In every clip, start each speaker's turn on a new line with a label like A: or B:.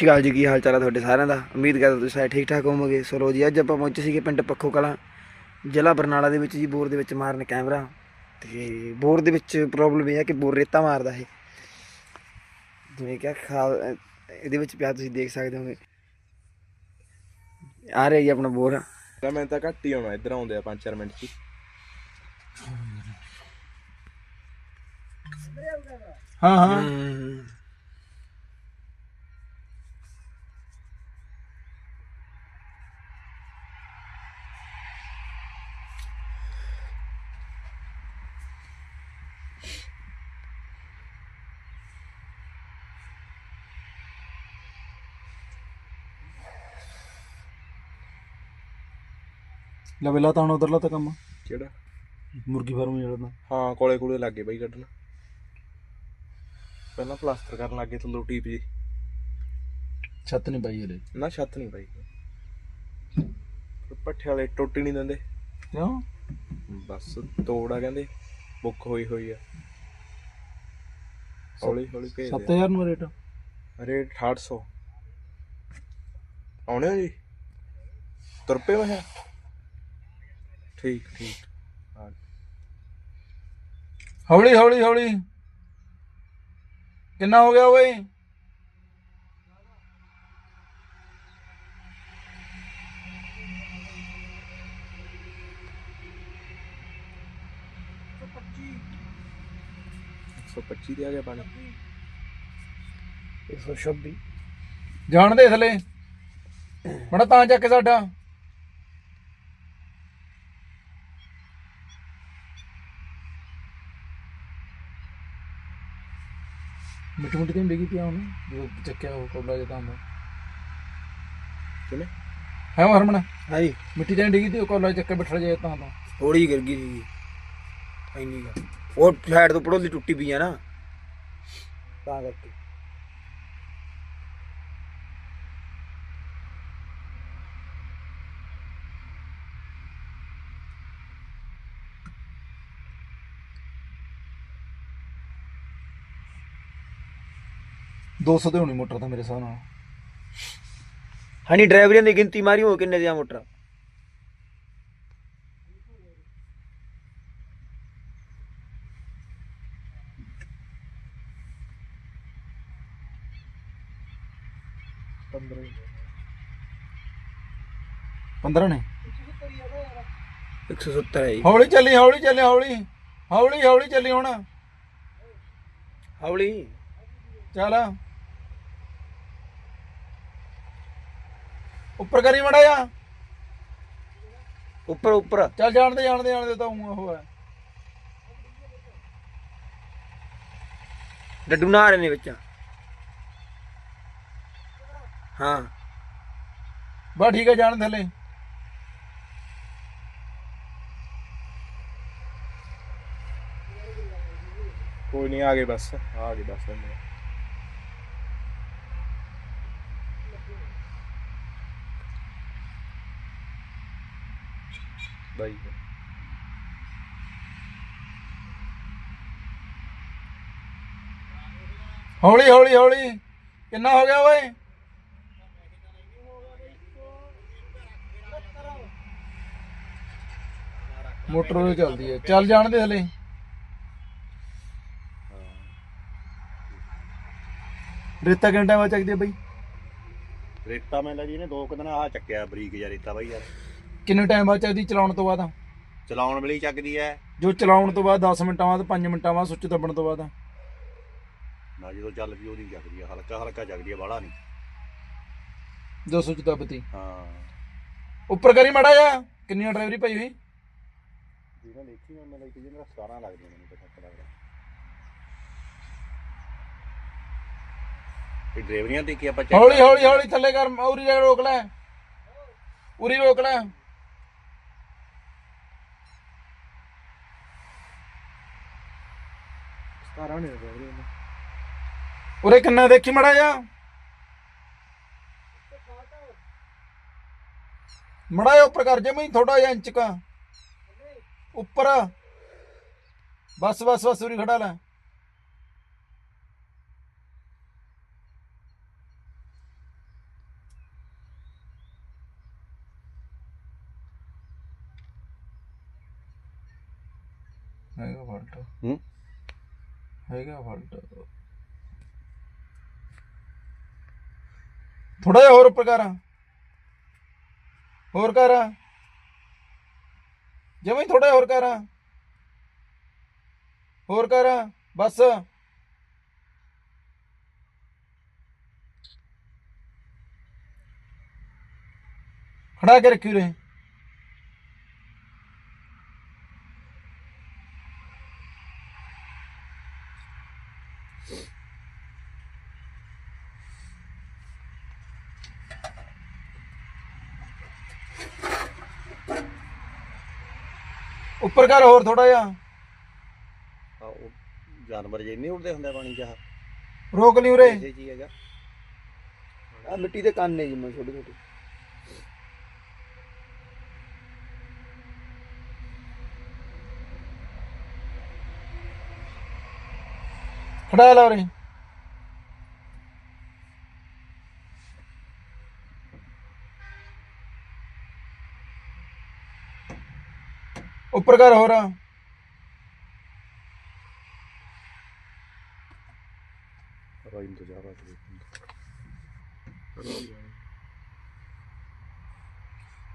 A: ਸ਼੍ਰੀ ਅਕਾਲ ਜੀ ਕੀ ਹਾਲ ਚਾਲ ਹੈ ਤੁਹਾਡੇ ਸਾਰਿਆਂ ਦਾ? ਉਮੀਦ ਕਰਦਾ ਤੁਸੀਂ ਸਾਰੇ ਠੀਕ ਠਾਕ ਹੋਵੋਗੇ। ਸੋ ਲੋ ਜੀ ਅੱਜ ਆਪਾਂ ਪਹੁੰਚੇ ਸੀਗੇ ਪਿੰਡ ਪੱਖੋ ਕਲਾਂ ਜ਼ਿਲ੍ਹਾ ਬਰਨਾਲਾ ਦੇ ਵਿੱਚ ਜੀ ਬੋਰ ਦੇ ਵਿੱਚ ਮਾਰਨ ਕੈਮਰਾ। ਤੇ ਬੋਰ ਦੇ ਵਿੱਚ ਪ੍ਰੋਬਲਮ ਇਹ ਹੈ ਕਿ ਬੋਰ ਰੇਤਾ ਮਾਰਦਾ ਇਹ। ਜਿਵੇਂ ਕਿ ਖਾਲ ਇਹਦੇ ਵਿੱਚ ਪਿਆ ਤੁਸੀਂ ਦੇਖ ਸਕਦੇ ਹੋਗੇ। ਆ ਰਿਹਾ ਜੀ ਆਪਣਾ ਬੋਰ।
B: ਤਾਂ ਮੈਂ ਤਾਂ ਘੱਟ ਹੀ ਆਉਣਾ ਇੱਧਰ ਆਉਂਦੇ ਆ 5-4 ਮਿੰਟ ਚ ਹੀ।
C: ਹਾਂ। ਲਵੇਲਾ ਤਾਂ ਹੁਣ ਉਧਰਲਾ ਤਾਂ ਕੰਮ
B: ਕਿਹੜਾ?
C: ਮੁਰਗੀ ਫਾਰਮ ਜਿਹੜਾ। ਤਾਂ
B: ਹਾਂ ਕੋਲੇ ਕੋਲੇ ਲੱਗੇ ਬਾਈ ਕੱਢਣ। ਪਹਿਲਾਂ ਪਲਾਸਟਰ ਕਰਨ ਲੱਗੇ ਥੱਲੋਂ ਟੀਪ ਜੀ
C: ਛੱਤ ਨਹੀਂ ਪਾਈ ਹਲੇ।
B: ਨਾ ਛੱਤ ਨਹੀਂ ਬਾਈ ਪੱਠੇ ਵਾਲੇ ਟੁੱਟ ਹੀ ਨਹੀਂ ਦਿੰਦੇ।
C: ਕਿਉਂ?
B: ਬਸ ਤੋੜ ਕਹਿੰਦੇ। ਬੁੱਕ ਹੋਈ ਹੋਈ ਆ। ਹੌਲੀ ਹੌਲੀ ਭੇਜ
C: 7000 ਨੂੰ ਰੇਟ?
B: ਰੇਟ 850 ਆਉਣੇ ਹੋ ਜੀ? ਤੁਰ ਪਏ ਮੈਂ ਕਿਹਾ? ਠੀਕ ਠੀਕ। ਹਾਂ।
C: ਹੌਲੀ ਹੌਲੀ ਹੌਲੀ। ਕਿੰਨਾ ਹੋ ਗਿਆ ਓਏ?
B: ਸੌ 25 ਤੇ ਆ ਗਿਆ ਪਾਣੀ।
A: 126
C: ਜਾਣ ਦੇ ਥਲੇ ਬੜਾ ਤਾਂ ਚੱਕ ਸਾਡਾ ਮਿੱਟੀ ਮੁੱਟੀ ਤੇ ਬਿਗੀ ਪਿਆ ਹੁਣ ਜੋ ਚੱਕਿਆ ਉਹ ਕੋਲਾ ਜਿਹਾ ਤਾਂ
B: ਕਿਵੇਂ
C: ਹੈ ਉਹ ਹਰਮਨ?
A: ਹਾਂਜੀ।
C: ਮਿੱਟੀ ਤੇ ਡਿੱਗੀ ਤੇ ਉਹ ਕੋਲਾ ਚੱਕ ਕੇ ਬਿਠੜ ਜਾਏ ਤਾਂ ਤਾਂ।
A: ਥੋੜੀ ਗਿਰ ਗਈ ਸੀ ਕੁ। ਉਹ ਸਾਈਡ ਤੋਂ ਪੜੋਲੀ ਟੁੱਟੀ ਪਈ ਆ ਨਾ। ਤਾਂ ਕਰਕੇ।
C: ਦੋ ਸੌ ਤੇ ਹੋਣੀ ਮੋਟਰ ਤਾਂ ਮੇਰੇ ਹਿਸਾਬ ਨਾਲ।
A: ਹਣੀ ਡਰਾਈਵਰਾਂ ਦੀ ਗਿਣਤੀ ਮਾਰੀ ਹੋ ਕਿੰਨੇ ਦੀਆਂ ਮੋਟਰ?
B: ਪੰਦਰਾਂ
C: 15 ਨੇ?
A: 170 ਹੈ ਜੀ।
C: ਹੌਲੀ ਚੱਲੀ ਹੌਲੀ ਚੱਲੀ ਹੌਲੀ। ਹੌਲੀ ਹੌਲੀ ਚੱਲੀ ਹੁਣ।
A: ਹੌਲੀ।
C: ਚੱਲ। ਉੱਪਰ ਕਰੀ ਮੜਾ ਜਾ
A: ਉੱਪਰ ਉੱਪਰ।
C: ਚੱਲ ਜਾਣ ਦੇ ਜਾਣ ਤਾਂ ਉਹ ਹੈ।
A: ਡੱਡੂ ਨਾ ਰਹੇ ਨੇ ਵਿੱਚ ਹਾਂ।
C: ਬਸ ਠੀਕ ਹੈ ਜਾਣ ਥੱਲੇ।
B: ਕੋਈ ਨਹੀਂ, ਆ ਗਏ ਬਸ। ਆ ਗਏ ਬਸ। ਇਹਨੇ ਬਾਈ
C: ਹੌਲੀ ਹੌਲੀ ਹੌਲੀ। ਕਿੰਨਾ ਹੋ ਗਿਆ ਓਏ ਮੋਟਰ ਉਹ ਚੱਲਦੀ ਹੈ। ਚੱਲ ਜਾਣ ਦੇ ਹਲੇ। ਰੇਤਾ ਕਿੰਨਾ ਟਾਈਮ ਚੱਕਦੀ ਹੈ ਬਈ?
D: ਰੇਤਾ ਮੈਂ ਲਾ ਜੀ ਨੇ ਦੋ ਕੁ ਦਿਨ ਆ ਚੱਕਿਆ ਬਰੀਕ ਜਿਹਾ ਰੇਤਾ ਬਾਈ ਯਾਰ।
C: ਕਿੰਨੇ ਟਾਈਮ ਬਾਅਦ ਚੱਕਦੀ ਚਲਾਉਣ ਤੋਂ ਬਾਅਦ?
D: ਚਲਾਉਣ ਵੇਲੇ ਹੀ ਚੱਕਦੀ ਐ।
C: ਜੋ ਚਲਾਉਣ ਤੋਂ ਬਾਅਦ 10 ਮਿੰਟਾਂ ਬਾਅਦ 5 ਮਿੰਟਾਂ ਬਾਅਦ ਸੁੱਚ ਦੱਬਣ ਤੋਂ ਬਾਅਦ।
D: ਨਾ ਜਦੋਂ ਚੱਲ ਪਈ ਉਹਦੀ ਚੱਕਦੀ ਐ ਹਲਕਾ ਹਲਕਾ ਚੱਕਦੀ ਐ ਬਾਹਲਾ ਨਹੀਂ
C: ਜੋ ਸੁੱਚ ਦੱਬਤੀ।
D: ਹਾਂ।
C: ਉੱਪਰ ਕਰੀ ਮੜਾ ਜਾ ਕਿੰਨੀ ਡਰਾਈਵਰੀ ਪਈ ਹੋਈ?
D: ਜਿਹਨਾਂ ਦੇਖੀ ਮੈਂ ਲਾਈਕ ਜਿਹਨਾਂ 17 ਲੱਗਦੀਆਂ ਮੈਨੂੰ ਤਾਂ ਸ਼ੱਕ ਲੱਗਦਾ। ਇਹ ਡਰਾਈਵਰੀਆਂ ਤੇ ਕੀ ਆਪਾਂ check
C: ਹੌਲੀ ਹੌਲੀ ਹੌਲੀ ਥੱਲੇ ਕਰ ਉਰੀ ਰੋਕ ਲੈ। ਉਰੀ ਰੋਕ ਲੈ।
B: ਸਤਾਰਾਂ ਨੇ ਰਹੇ
C: ਉਰੇ ਕਿੰਨਾ ਦੇਖੀ ਮੜਾ ਜਾ ਮੜਾ ਜਾ ਉੱਪਰ ਕਰ ਜੇ ਮੈਂ ਥੋੜਾ ਜਿਹਾ ਇੰਚ ਕਾ। ਉੱਪਰ। ਬਸ ਬਸ ਬਸ, ਉਰੀ ਖੜਾ ਲੈ ਹੈਗਾ ਫਾਲਟ
B: ਹੂੰ
C: ਹੈਗਾ ਫਾਲਟ ਥੋੜਾ ਜਿਹਾ ਹੋਰ ਉੱਪਰ ਕਰ। ਹੋਰ ਕਰ। ਜਿਵੇਂ ਥੋੜਾ ਜਿਹਾ ਹੋਰ ਕਰ। ਹੋਰ ਕਰ, ਬਸ। ਖੜਾ ਕੇ ਰੱਖੀ ਰੇ ਉੱਪਰ ਕਰ ਹੋਰ ਥੋੜਾ ਜਿਹਾ।
D: ਆ ਉਹ ਜਾਨਵਰ ਜੇ ਨਹੀਂ ਉੜਦੇ ਹੁੰਦੇ ਪਾਣੀ ਚ ਆਹ।
C: ਰੋਕ ਲਈ ਉਰੇ।
D: ਇਸੇ ਚੀਜ਼ ਹੈਗਾ।
A: ਆ ਮਿੱਟੀ ਦੇ ਕੰਨ ਨੇ ਜੀ ਮੈਂ ਛੋਟੇ ਛੋਟੇ।
C: ਖੜਾ ਲਾ ਉਰੇ। ਉੱਪਰ ਕਰ ਹੋਰ।
D: ਰੋ ਇੰਤਜ਼ਾਰ ਆ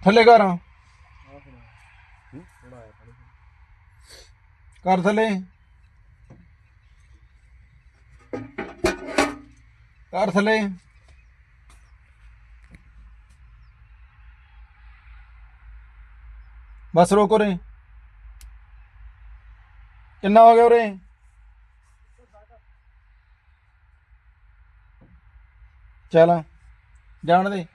C: ਥੱਲੇ ਕਰ। ਕਰ ਥੱਲੇ। ਕਰ ਥੱਲੇ। ਬਸ ਰੋਕ ਉਰੇ। ਕਿੰਨਾ ਹੋ ਗਿਆ ਉਰੇ? ਚਲ ਜਾਣ ਦੇ।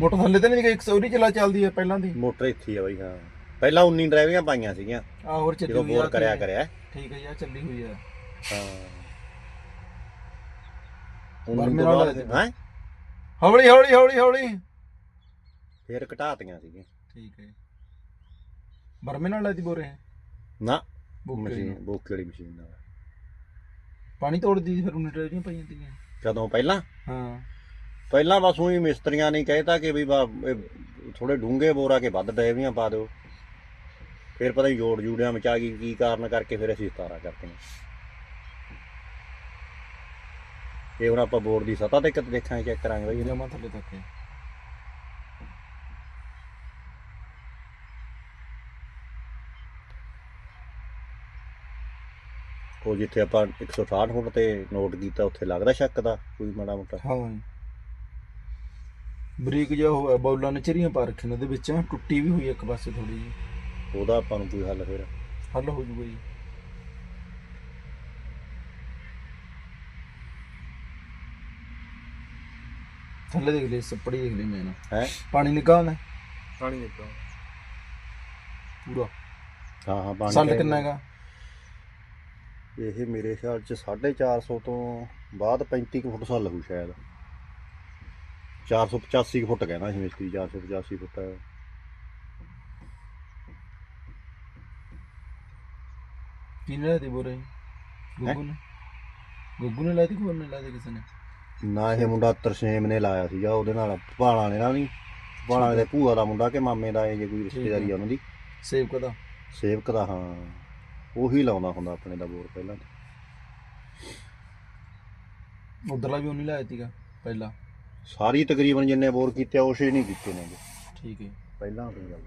C: ਮੋਟਰ ਥੱਲੇ ਤੇ ਨਹੀਂ ਗਈ 100 ਚਲਾ ਚੱਲਦੀ ਹੈ ਪਹਿਲਾਂ ਦੀ।
D: ਮੋਟਰ ਇੱਥੇ ਹੀ ਆ ਬਾਈ ਹਾਂ। ਪਹਿਲਾਂ 19 ਡਰਾਈਵੀਆਂ ਪਾਈਆਂ ਸੀਗੀਆਂ।
C: ਆ ਹੋਰ ਚੱਲੀ
D: ਜਦੋਂ
C: ਹੋਈ
D: ਬੋਰ
C: ਆ
D: ਕਰਿਆ ਕਰਿਆ।
C: ਠੀਕ ਹੈ ਯਾਰ ਚੱਲੀ ਹੋਈ ਹੈ।
D: ਹਾਂ
C: ਨਾਲ ਲਾਏ
D: ਹੈ?
C: ਹੌਲੀ ਹੌਲੀ ਹੌਲੀ ਹੌਲੀ।
D: ਫੇਰ ਘਟਾਤੀਆਂ ਸੀਗੀਆਂ।
C: ਠੀਕ ਹੈ। ਬਰਮੇ ਨਾਲ ਲਾਦੀ ਬੋਰੇ?
D: ਨਾ।
C: ਬੁੱਕੇ
D: ਮਸ਼ੀਨ। ਬੋਕੇ ਵਾਲੀ ਮਸ਼ੀਨ ਨਾਲ।
C: ਪਾਣੀ ਤੋੜਦੀ ਸੀ ਫਿਰ ਉਹਨੇ ਟਰੇਰੀਆਂ ਪਈਆਂ ਤੀਆਂ।
D: ਕਦੋਂ ਪਹਿਲਾਂ?
C: ਹਾਂ।
D: ਪਹਿਲਾਂ ਬਸ ਉਹੀ ਮਿਸਤਰੀਆਂ ਨੇ ਕਹਿਤਾ ਕਿ ਵੀ ਬਾ ਥੋੜੇ ਡੂੰਘੇ ਬੋਰਾ ਕੇ ਵੱਧ ਡਰਾਈਵੀਆਂ ਪਾ ਦਿਓ। ਫਿਰ ਪਤਾ ਨਹੀਂ ਜੋੜ ਜੂੜਿਆਂ ਵਿੱਚ ਆ ਗਈ ਕੀ ਕਾਰਨ ਕਰਕੇ ਫਿਰ ਅਸੀਂ 17 ਕਰਤੀਆਂ ਇਹ ਹੁਣ ਆਪਾਂ ਬੋਰਡ ਦੀ ਸਤ੍ਹਾ ਤੇ ਕਿਤੇ ਦੇਖਾਂਗੇ ਚੈੱਕ ਕਰਾਂਗੇ ਬਈ।
C: ਜਮਾ ਥੱਲੇ ਤੱਕ ਹੈ।
D: ਉਹ ਜਿੱਥੇ ਆਪਾਂ 168 ਫੁੱਟ ਤੇ ਨੋਟ ਕੀਤਾ ਉੱਥੇ ਲੱਗਦਾ ਸ਼ੱਕ ਦਾ ਕੋਈ ਮਾੜਾ ਮੋਟਾ।
C: ਹਾਂ ਬਰੀਕ ਜਿਹਾ ਹੋਇਆ ਬੌਲਾਂ ਨੇ ਚਰੀਆਂ ਪਾ ਰੱਖੀਆਂ ਉਹਦੇ ਵਿੱਚ ਟੁੱਟੀ ਵੀ ਹੋਈ ਇੱਕ ਪਾਸੇ ਥੋੜੀ ਜਿਹੀ।
D: ਉਹਦਾ ਆਪਾਂ ਨੂੰ ਕੋਈ ਹੱਲ ਫਿਰ?
C: ਹੱਲ ਹੋ ਜੂਗਾ ਜੀ। ਥੱਲੇ ਦੇਖ ਲੈ ਸੱਪੜੀ ਦੇਖ ਲੈ ਮੈਂ ਨਾ।
D: ਹੈ?
C: ਪਾਣੀ ਨਿਕਾਲਣਾ
B: ਪਾਣੀ ਨਿਕਲ
C: ਪੂਰਾ।
D: ਹਾਂ ਹਾਂ ਪਾਣੀ
C: ਸੱਲ
D: ਚਾਹੀਦਾ।
C: ਕਿੰਨਾ ਹੈਗਾ?
D: ਇਹ ਮੇਰੇ ਖਿਆਲ ਚ 450 ਤੋਂ ਬਾਅਦ 35 ਕੁ ਫੁੱਟ ਸੱਲ ਹੋਊ ਸ਼ਾਇਦ। 485 ਕੁ ਫੁੱਟ ਕਹਿਣਾ ਸੀ ਮਿਸਤਰੀ 485 ਫੁੱਟ ਹੈ।
C: ਕਿਹਨੇ ਲਾਇਆ ਤੀ ਬੋਰੇ? ਗੁੱਗੂ ਨੇ? ਗੁੱਗੂ ਨੇ ਤੀ ਕੋਈ ਨੇ ਲਾਇਆ ਤੀ ਕਿਸੇ ਨੇ?
D: ਨਾ ਇਹ ਮੁੰਡਾ ਤਰਸੇਮ ਨੇ ਲਾਇਆ ਸੀਗਾ ਉਹਦੇ ਨਾਲ ਭਾਲਾਂ ਨੇ ਨਾਲ ਨਹੀਂ ਭਾਲਾਂ ਦੇ ਭੂਆ ਦਾ ਮੁੰਡਾ ਕਿ ਮਾਮੇ ਦਾ ਇਹ ਜੇ ਕੋਈ ਰਿਸ਼ਤੇਦਾਰੀ ਆ ਉਹਨਾਂ ਦੀ।
C: ਸੇਵ ਕਦਾ
D: ਸੇਵਕ ਦਾ ਹਾਂ। ਉਹੀ ਲਾਉਂਦਾ ਹੁੰਦਾ ਆਪਣੇ ਦਾ ਬੋਰ ਪਹਿਲਾਂ।
C: ਉਧਰਲਾ ਵੀ ਉਹਨੇ ਲਾਇਆ ਤੀਗਾ ਪਹਿਲਾਂ।
D: ਸਾਰੀ ਤਕਰੀਬਨ ਜਿੰਨੇ ਬੋਰ ਕੀਤੇ ਆ, ਉਸੇ ਨਹੀਂ ਕੀਤੇ ਨੇ
C: ਠੀਕ ਹੈ
D: ਪਹਿਲਾਂ ਤੋਂ ਗੱਲ।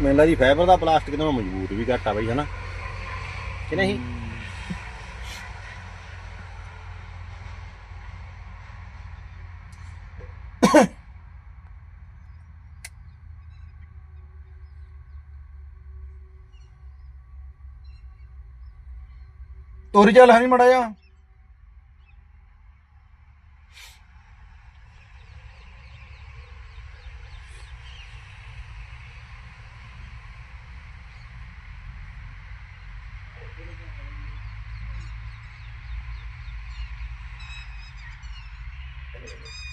D: ਮੈਨੂੰ ਲੱਗਦੀ ਫਾਈਬਰ ਦਾ ਪਲਾਸਟਿਕ ਨਾਲੋਂ ਮਜ਼ਬੂਤ ਵੀ ਘੱਟ ਆ ਬਈ ਹਨਾ? ਕਿ ਨਹੀਂ?
C: तो चाल है नहीं माड़ा Thank.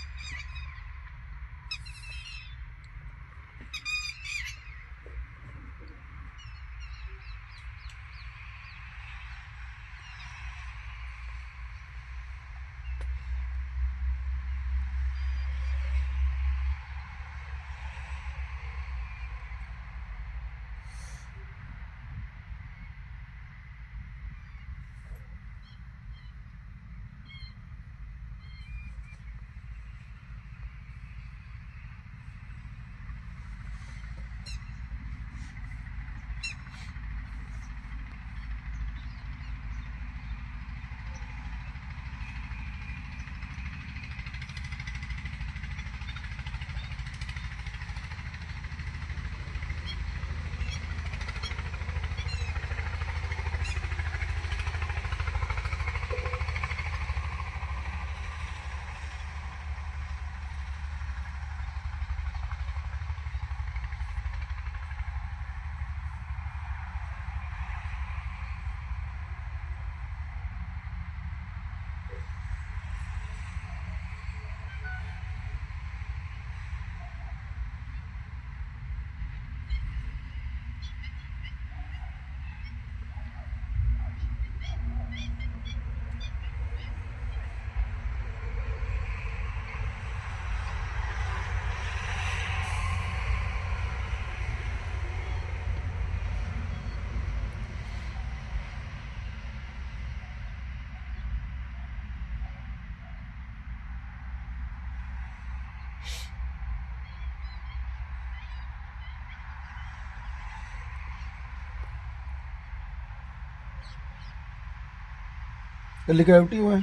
C: ਕੱਲੀ ਕੈਵਿਟੀ ਹੋਇਆ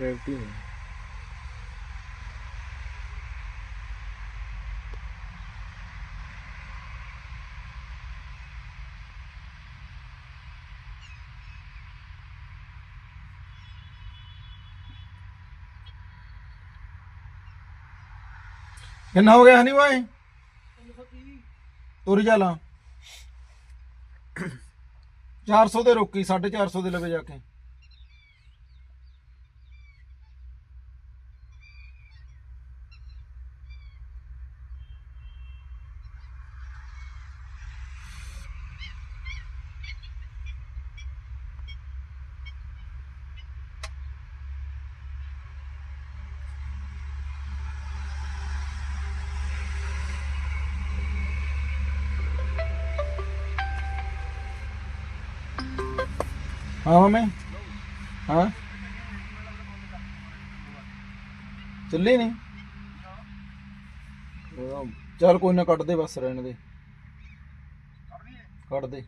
B: ਗ੍ਰੈਵਿਟੀ
C: ਕਿੰਨਾ ਹੋ ਗਿਆ ਹਨੀ ਓਏ ਤੁਰ ਜਾ ਲਾ। 400 ਦੇ ਰੋਕੀ 450 ਦੇ ਲਵੇ ਜਾ ਕੇ। ਹਾਂ ਮੈਂ। ਹਾਂ। ਚੱਲੀ ਨਹੀਂ ਉਹਦਾ- ਚੱਲ ਕੋਈ ਨਾ ਕੱਢ ਦੇ ਬਸ ਰਹਿਣ ਦੇ। ਕੱਢ ਦੇ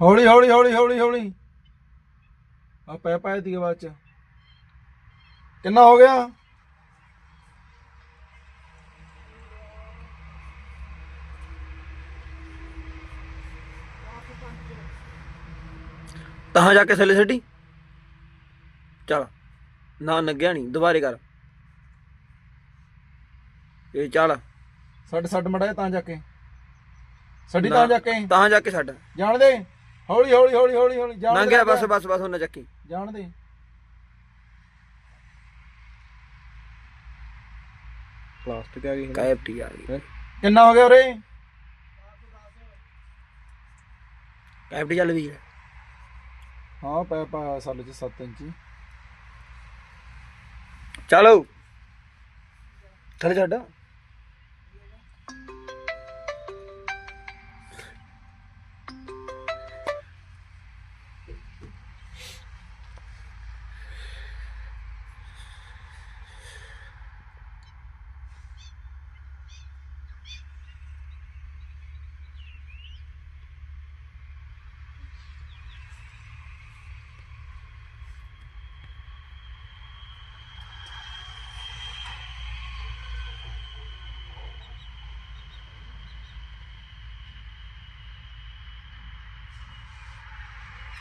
C: ਹੌਲੀ ਹੌਲੀ ਹੌਲੀ ਹੌਲੀ ਹੌਲੀ। ਆ ਪੈ ਪੈ ਦੀ ਆਵਾਜ਼ ਚ। ਕਿੰਨਾ ਹੋ ਗਿਆ?
A: ਤਾਂ ਜਾ ਕੇ ਥੱਲੇ ਛੱਡੀ ਚੱਲ। ਨਾ ਨੱਗਿਆ ਨਹੀਂ ਦੁਬਾਰੇ ਕਰ। ਇਹ ਚੱਲ।
C: ਛੱਡ ਛੱਡ ਮੜਾ ਤਾਂ ਜਾ ਕੇ। ਛੱਡੀ ਤਾਂ ਜਾ ਕੇ।
A: ਤਾਂ ਜਾ ਕੇ ਛੱਡ।
C: ਜਾਣ ਦੇ। ਹੌਲੀ ਹੌਲੀ ਹੌਲੀ ਹੌਲੀ ਹੌਲੀ ਜਾਣ ਦੇ
A: ਲੰਘ ਗਿਆ। ਬਸ ਬਸ ਬਸ ਉਹਨਾਂ ਚੱਕੀ।
C: ਜਾਣ ਦੇ।
B: ਪਲਾਸਟਿਕ ਆ ਗਈ
A: ਕਾਇਪਟੀ ਆ ਗਈ।
C: ਕਿੰਨਾ ਹੋ ਗਿਆ ਉਰੇ?
A: ਕਾਇਪਟੀ ਚੱਲ ਵੀ
C: ਹਾਂ। ਪੈ ਪਾ ਸਾਲ ਚ 7 ਇੰਚੀ
A: ਚਲੋ। ਥੱਲੇ ਛੱਡ।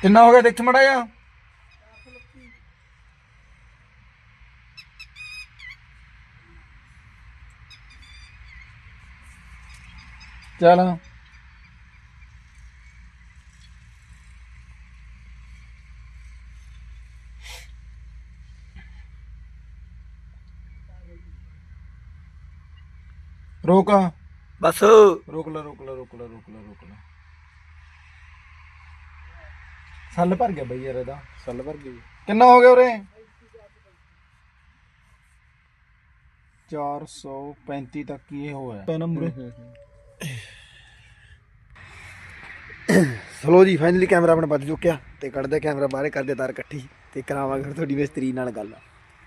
C: ਕਿੰਨਾ ਹੋ ਗਿਆ ਦੇਖ ਮੜਾ ਜਾ। ਚੱਲ। ਰੋਕ।
A: ਬਸ।
C: ਰੋਕ ਲੈ ਰੋਕ ਲੈ ਰੋਕ ਲੈ ਰੋਕ ਲੈ ਰੋਕ ਲੈ। ਸੱਲ ਭਰ ਗਿਆ ਬਈ ਯਾਰ ਇਹਦਾ।
B: ਸੱਲ ਭਰ ਗਈ।
C: ਕਿੰਨਾ ਹੋ ਗਿਆ ਉਰੇ? 435 ਤੱਕ ਹੀ ਇਹ ਹੋਇਆ। ਮੁਰੇ
A: ਸਲੋ ਜੀ ਫਾਈਨਲੀ ਕੈਮਰਾ ਆਪਣਾ ਵੱਜ ਚੁੱਕਿਆ ਤੇ ਕੱਢਦੇ ਕੈਮਰਾ ਬਾਹਰ ਕਰਦੇ ਤਾਰ ਇਕੱਠੀ ਤੇ ਕਰਾਵਾਂਗੇ ਫਿਰ ਤੁਹਾਡੀ ਮਿਸਤਰੀ ਨਾਲ ਗੱਲ।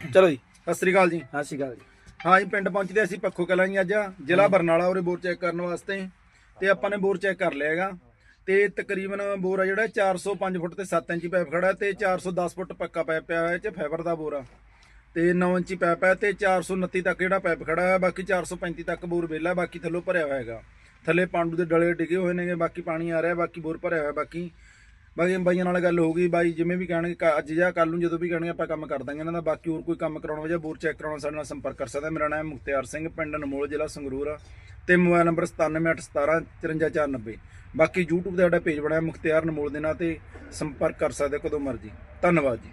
A: ਚਲੋ ਜੀ
C: ਸਤਿ ਸ੍ਰੀ ਅਕਾਲ ਜੀ।
A: ਸਤਿ ਸ਼੍ਰੀ ਅਕਾਲ ਜੀ।
C: ਹਾਂ ਜੀ ਪਿੰਡ ਪਹੁੰਚਦੇ ਅਸੀਂ ਪੱਖੋ ਕਲਾਂ ਜੀ ਅੱਜ। ਜ਼ਿਲ੍ਹਾ ਬਰਨਾਲਾ ਉਰੇ ਬੋਰ ਚੈੱਕ ਕਰਨ ਵਾਸਤੇ। ਤੇ ਆਪਾਂ ਨੇ ਬੋਰ ਚੈੱਕ ਕਰ ਲਿਆ ਹੈਗਾ। ਤੇ ਤਕਰੀਬਨ ਬੋਰ ਆ ਜਿਹੜਾ 405 ਫੁੱਟ ਤੇ 7 ਇੰਚੀ ਪਾਈਪ ਖੜਾ ਹੈ ਤੇ 410 ਫੁੱਟ ਪੱਕਾ ਪਾਈਪ ਪਿਆ ਹੋਇਆ ਚ ਫਾਈਬਰ ਦਾ ਬੋਰ। ਆ ਤੇ 9 ਇੰਚੀ ਪਾਈਪ ਹੈ ਤੇ 429 ਤੱਕ ਜਿਹੜਾ ਪਾਈਪ ਖੜਾ ਹੈ, ਬਾਕੀ 435 ਤੱਕ ਬੋਰ ਵਿਹਲਾ ਬਾਕੀ ਥੱਲੋਂ ਭਰਿਆ ਹੋਇਆ ਹੈਗਾ। ਥੱਲੇ ਪਾਂਡੂ ਦੇ ਡਲੇ ਡਿੱਗੇ ਹੋਏ ਨੇਗੇ, ਬਾਕੀ ਪਾਣੀ ਆ ਰਿਹਾ, ਬਾਕੀ ਬੋਰ ਭਰਿਆ ਹੋਇਆ, ਬਾਕੀ ਬਾਕੀ ਬਾਈਆਂ ਨਾਲ ਗੱਲ ਹੋ ਗਈ, ਬਾਈ ਜਿਵੇਂ ਵੀ ਕਹਿਣਗੇ, ਕ- ਅੱਜ ਜਾਂ ਕੱਲ ਨੂੰ ਜਦੋਂ ਵੀ ਕਹਿਣਗੇ ਆਪਾਂ ਕੰਮ ਕਰ ਦਾਂਗੇ ਇਹਨਾਂ ਦਾ, ਬਾਕੀ ਹੋਰ ਕੋਈ ਕੰਮ ਕਰਾਉਣਾ ਹੋਵੇ ਜਾਂ ਬੋਰ ਚੈੱਕ ਕਰਾਉਣਾ ਸਾਡੇ ਨਾਲ ਸੰਪਰਕ ਕਰ ਸਕਦਾ। ਮੇਰਾ ਨਾਮ ਮੁਖਤਿਆਰ ਸਿੰਘ, ਪਿੰਡ ਨਮੋਲ ਜ਼ਿਲ੍ਹਾ ਸੰਗਰੂਰ ਆ ਤੇ ਮੋਬਾਈਲ ਨੰਬਰ 978117 54490 ਬਾਕੀ YouTube ਤੇ ਸਾਡਾ ਪੇਜ ਬਣਾਇਆ ਮੁਖਤਿਆਰ ਅਨਮੋਲ ਦੇ ਨਾਂ ਤੇ ਸੰਪਰਕ ਕਰ ਸਕਦੇ ਹੋ ਕਦੋਂ ਮਰਜ਼ੀ। ਧੰਨਵਾਦ ਜੀ।